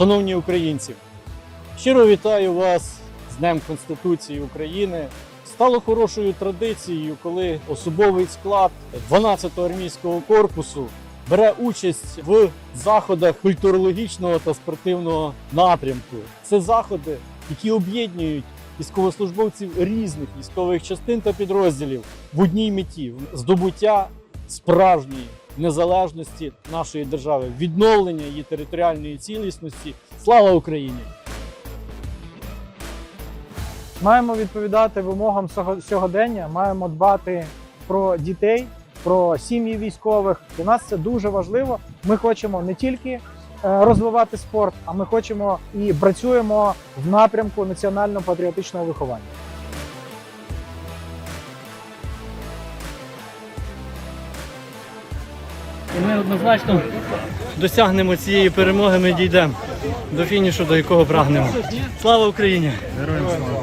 Шановні українці, щиро вітаю вас з Днем Конституції України. Стало хорошою традицією, коли особовий склад 12-го армійського корпусу бере участь в заходах культурологічного та спортивного напрямку. Це заходи, які об'єднують військовослужбовців різних військових частин та підрозділів в одній меті здобуття справжньої незалежності нашої держави, відновлення її територіальної цілісності. Слава Україні! Маємо відповідати вимогам сьогодення, маємо дбати про дітей, про сім'ї військових. У нас це дуже важливо. Ми хочемо не тільки е, розвивати спорт, а ми хочемо і працюємо в напрямку національно-патріотичного виховання. І ми однозначно досягнемо цієї перемоги. Ми дійдемо до фінішу, до якого прагнемо. Слава Україні! Героям слава!